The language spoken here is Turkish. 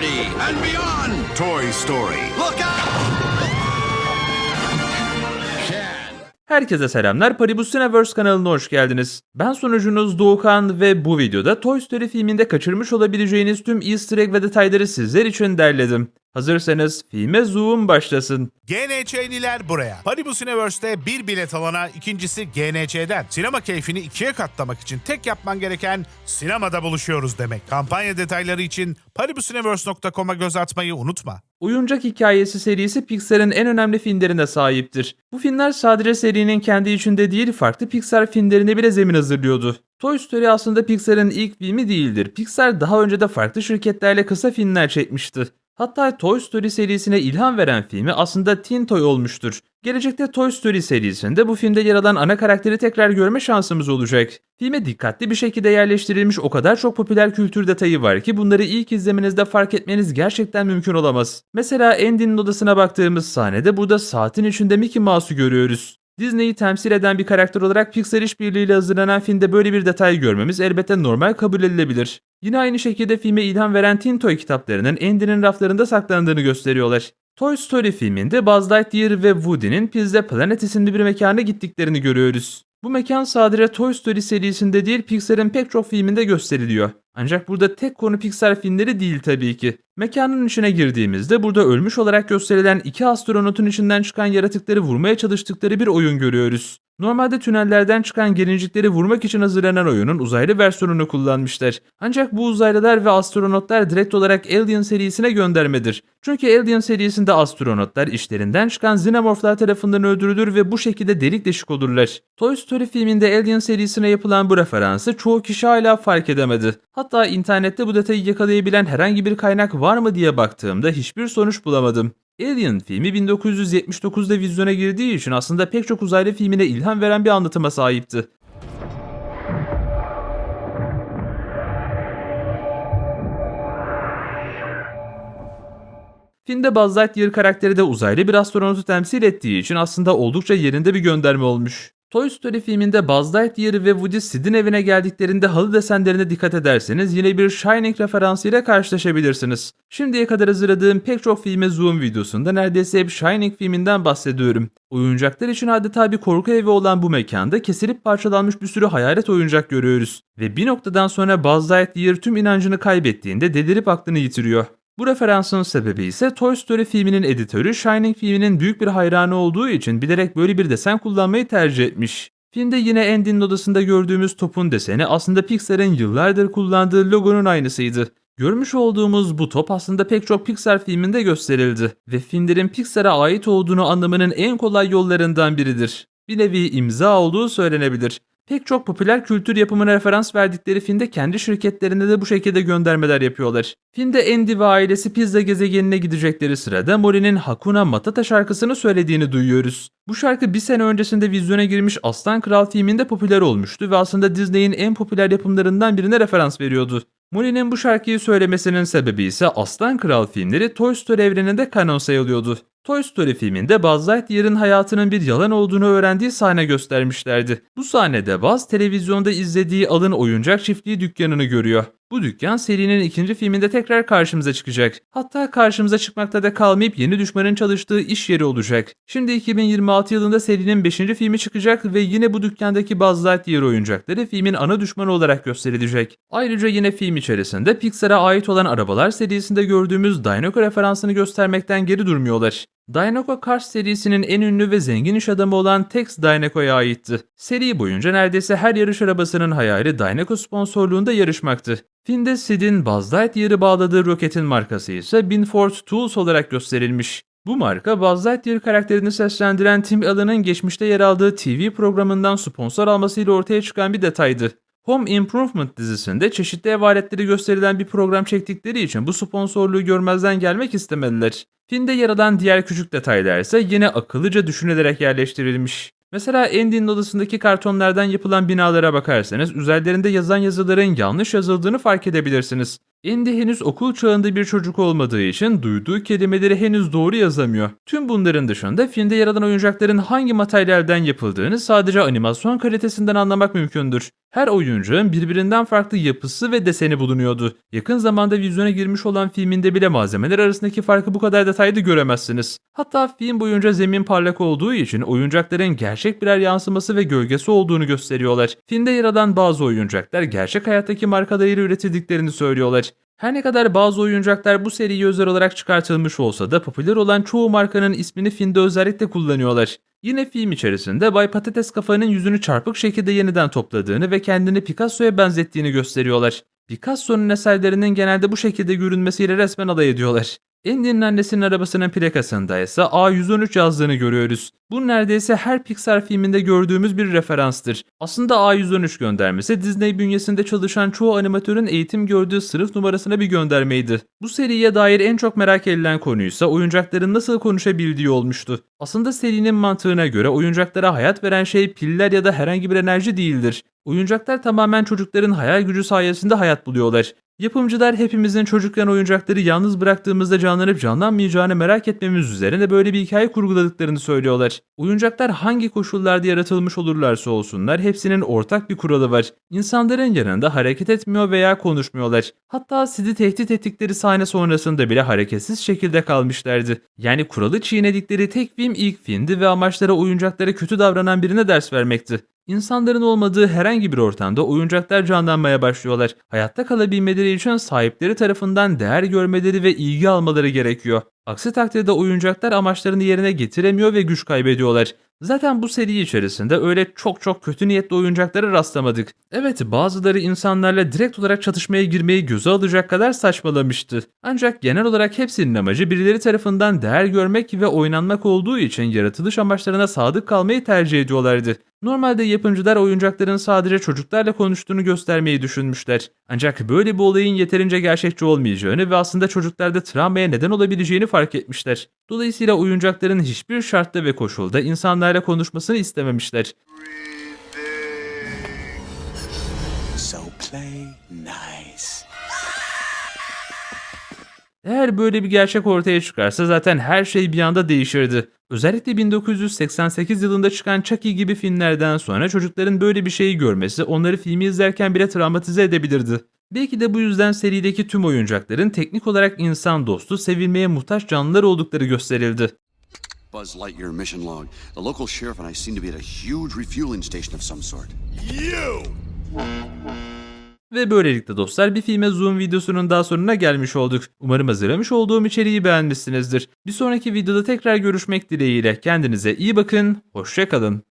infinity and beyond. Toy Story. Look out! Herkese selamlar. Paribus Cineverse kanalına hoş geldiniz. Ben sunucunuz Doğukan ve bu videoda Toy Story filminde kaçırmış olabileceğiniz tüm easter egg ve detayları sizler için derledim. Hazırsanız filme zoom başlasın. GNÇ'liler buraya. Paribus Universe'de bir bilet alana ikincisi GNÇ'den. Sinema keyfini ikiye katlamak için tek yapman gereken sinemada buluşuyoruz demek. Kampanya detayları için paribusuniverse.com'a göz atmayı unutma. Oyuncak Hikayesi serisi Pixar'ın en önemli filmlerine sahiptir. Bu filmler sadece serinin kendi içinde değil farklı Pixar filmlerine bile zemin hazırlıyordu. Toy Story aslında Pixar'ın ilk filmi değildir. Pixar daha önce de farklı şirketlerle kısa filmler çekmişti. Hatta Toy Story serisine ilham veren filmi aslında Teen Toy olmuştur. Gelecekte Toy Story serisinde bu filmde yer alan ana karakteri tekrar görme şansımız olacak. Filme dikkatli bir şekilde yerleştirilmiş o kadar çok popüler kültür detayı var ki bunları ilk izlemenizde fark etmeniz gerçekten mümkün olamaz. Mesela Andy'nin odasına baktığımız sahnede burada saatin içinde Mickey Mouse'u görüyoruz. Disney'i temsil eden bir karakter olarak Pixar işbirliğiyle hazırlanan filmde böyle bir detay görmemiz elbette normal kabul edilebilir. Yine aynı şekilde filme ilham veren Teen Toy kitaplarının Andy'nin raflarında saklandığını gösteriyorlar. Toy Story filminde Buzz Lightyear ve Woody'nin Pizza Planet isimli bir mekana gittiklerini görüyoruz. Bu mekan sadece Toy Story serisinde değil Pixar'ın pek çok filminde gösteriliyor. Ancak burada tek konu Pixar filmleri değil tabii ki. Mekanın içine girdiğimizde burada ölmüş olarak gösterilen iki astronotun içinden çıkan yaratıkları vurmaya çalıştıkları bir oyun görüyoruz. Normalde tünellerden çıkan gelincikleri vurmak için hazırlanan oyunun uzaylı versiyonunu kullanmışlar. Ancak bu uzaylılar ve astronotlar direkt olarak Alien serisine göndermedir. Çünkü Alien serisinde astronotlar işlerinden çıkan xenomorflar tarafından öldürülür ve bu şekilde delik deşik olurlar. Toy Story filminde Alien serisine yapılan bu referansı çoğu kişi hala fark edemedi. Hatta internette bu detayı yakalayabilen herhangi bir kaynak var mı diye baktığımda hiçbir sonuç bulamadım. Alien filmi 1979'da vizyona girdiği için aslında pek çok uzaylı filmine ilham veren bir anlatıma sahipti. Filmde Buzz Lightyear karakteri de uzaylı bir astronotu temsil ettiği için aslında oldukça yerinde bir gönderme olmuş. Toy Story filminde Buzz Lightyear ve Woody Sid'in evine geldiklerinde halı desenlerine dikkat ederseniz yine bir Shining referansıyla karşılaşabilirsiniz. Şimdiye kadar hazırladığım pek çok filme zoom videosunda neredeyse hep Shining filminden bahsediyorum. Oyuncaklar için adeta bir korku evi olan bu mekanda kesilip parçalanmış bir sürü hayalet oyuncak görüyoruz. Ve bir noktadan sonra Buzz Lightyear tüm inancını kaybettiğinde delirip aklını yitiriyor. Bu referansın sebebi ise Toy Story filminin editörü Shining filminin büyük bir hayranı olduğu için bilerek böyle bir desen kullanmayı tercih etmiş. Filmde yine Andy'nin odasında gördüğümüz topun deseni aslında Pixar'ın yıllardır kullandığı logonun aynısıydı. Görmüş olduğumuz bu top aslında pek çok Pixar filminde gösterildi ve filmlerin Pixar'a ait olduğunu anlamanın en kolay yollarından biridir. Bir nevi imza olduğu söylenebilir. Pek çok popüler kültür yapımına referans verdikleri filmde kendi şirketlerine de bu şekilde göndermeler yapıyorlar. Filmde Andy ve ailesi pizza gezegenine gidecekleri sırada Mori'nin Hakuna Matata şarkısını söylediğini duyuyoruz. Bu şarkı bir sene öncesinde vizyona girmiş Aslan Kral filminde popüler olmuştu ve aslında Disney'in en popüler yapımlarından birine referans veriyordu. Mori'nin bu şarkıyı söylemesinin sebebi ise Aslan Kral filmleri Toy Story evreninde kanon sayılıyordu. Toy Story filminde Buzz Lightyear'ın hayatının bir yalan olduğunu öğrendiği sahne göstermişlerdi. Bu sahnede Buzz televizyonda izlediği alın oyuncak çiftliği dükkanını görüyor. Bu dükkan serinin ikinci filminde tekrar karşımıza çıkacak. Hatta karşımıza çıkmakta da kalmayıp yeni düşmanın çalıştığı iş yeri olacak. Şimdi 2026 yılında serinin 5. filmi çıkacak ve yine bu dükkandaki Buzz Lightyear oyuncakları filmin ana düşmanı olarak gösterilecek. Ayrıca yine film içerisinde Pixar'a ait olan arabalar serisinde gördüğümüz Dinoco referansını göstermekten geri durmuyorlar. Dinoco Cars serisinin en ünlü ve zengin iş adamı olan Tex Dinoco'ya aitti. Seri boyunca neredeyse her yarış arabasının hayali Dinoco sponsorluğunda yarışmaktı. Filmde Sid'in Buzz Lightyear'ı bağladığı roketin markası ise Binford Tools olarak gösterilmiş. Bu marka Buzz Lightyear karakterini seslendiren Tim Allen'ın geçmişte yer aldığı TV programından sponsor almasıyla ortaya çıkan bir detaydı. Home Improvement dizisinde çeşitli ev aletleri gösterilen bir program çektikleri için bu sponsorluğu görmezden gelmek istemediler. Filmde yer alan diğer küçük detaylar ise yine akıllıca düşünülerek yerleştirilmiş. Mesela Andy'nin odasındaki kartonlardan yapılan binalara bakarsanız üzerlerinde yazan yazıların yanlış yazıldığını fark edebilirsiniz. Andy henüz okul çağında bir çocuk olmadığı için duyduğu kelimeleri henüz doğru yazamıyor. Tüm bunların dışında filmde yer alan oyuncakların hangi materyalden yapıldığını sadece animasyon kalitesinden anlamak mümkündür. Her oyuncağın birbirinden farklı yapısı ve deseni bulunuyordu. Yakın zamanda vizyona girmiş olan filminde bile malzemeler arasındaki farkı bu kadar detaylı göremezsiniz. Hatta film boyunca zemin parlak olduğu için oyuncakların gerçek birer yansıması ve gölgesi olduğunu gösteriyorlar. Filmde yer alan bazı oyuncaklar gerçek hayattaki markalarıyla üretildiklerini söylüyorlar. Her ne kadar bazı oyuncaklar bu seriye özel olarak çıkartılmış olsa da popüler olan çoğu markanın ismini filmde özellikle kullanıyorlar. Yine film içerisinde Bay Patates kafanın yüzünü çarpık şekilde yeniden topladığını ve kendini Picasso'ya benzettiğini gösteriyorlar. Picasso'nun eserlerinin genelde bu şekilde görünmesiyle resmen alay ediyorlar. Andy'nin annesinin arabasının plakasında ise A113 yazdığını görüyoruz. Bu neredeyse her Pixar filminde gördüğümüz bir referanstır. Aslında A113 göndermesi Disney bünyesinde çalışan çoğu animatörün eğitim gördüğü sınıf numarasına bir göndermeydi. Bu seriye dair en çok merak edilen konuysa oyuncakların nasıl konuşabildiği olmuştu. Aslında serinin mantığına göre oyuncaklara hayat veren şey piller ya da herhangi bir enerji değildir. Oyuncaklar tamamen çocukların hayal gücü sayesinde hayat buluyorlar. Yapımcılar hepimizin çocukken oyuncakları yalnız bıraktığımızda canlanıp canlanmayacağını merak etmemiz üzerine böyle bir hikaye kurguladıklarını söylüyorlar. Oyuncaklar hangi koşullarda yaratılmış olurlarsa olsunlar hepsinin ortak bir kuralı var. İnsanların yanında hareket etmiyor veya konuşmuyorlar. Hatta sizi tehdit ettikleri sahne sonrasında bile hareketsiz şekilde kalmışlardı. Yani kuralı çiğnedikleri tek film ilk filmdi ve amaçları oyuncaklara kötü davranan birine ders vermekti. İnsanların olmadığı herhangi bir ortamda oyuncaklar canlanmaya başlıyorlar. Hayatta kalabilmeleri için sahipleri tarafından değer görmeleri ve ilgi almaları gerekiyor. Aksi takdirde oyuncaklar amaçlarını yerine getiremiyor ve güç kaybediyorlar. Zaten bu seri içerisinde öyle çok çok kötü niyetli oyuncaklara rastlamadık. Evet bazıları insanlarla direkt olarak çatışmaya girmeyi göze alacak kadar saçmalamıştı. Ancak genel olarak hepsinin amacı birileri tarafından değer görmek ve oynanmak olduğu için yaratılış amaçlarına sadık kalmayı tercih ediyorlardı. Normalde yapımcılar oyuncakların sadece çocuklarla konuştuğunu göstermeyi düşünmüşler. Ancak böyle bir olayın yeterince gerçekçi olmayacağını ve aslında çocuklarda travmaya neden olabileceğini fark etmişler. Dolayısıyla oyuncakların hiçbir şartta ve koşulda insanlarla konuşmasını istememişler. So play nice. Eğer böyle bir gerçek ortaya çıkarsa zaten her şey bir anda değişirdi. Özellikle 1988 yılında çıkan Chucky gibi filmlerden sonra çocukların böyle bir şeyi görmesi onları filmi izlerken bile travmatize edebilirdi. Belki de bu yüzden serideki tüm oyuncakların teknik olarak insan dostu, sevilmeye muhtaç canlılar oldukları gösterildi. Buzz Lightyear mission log. The local sheriff and I seem to be at a huge refueling station of some sort. You! Ve böylelikle dostlar bir filme zoom videosunun daha sonuna gelmiş olduk. Umarım hazırlamış olduğum içeriği beğenmişsinizdir. Bir sonraki videoda tekrar görüşmek dileğiyle. Kendinize iyi bakın, hoşçakalın.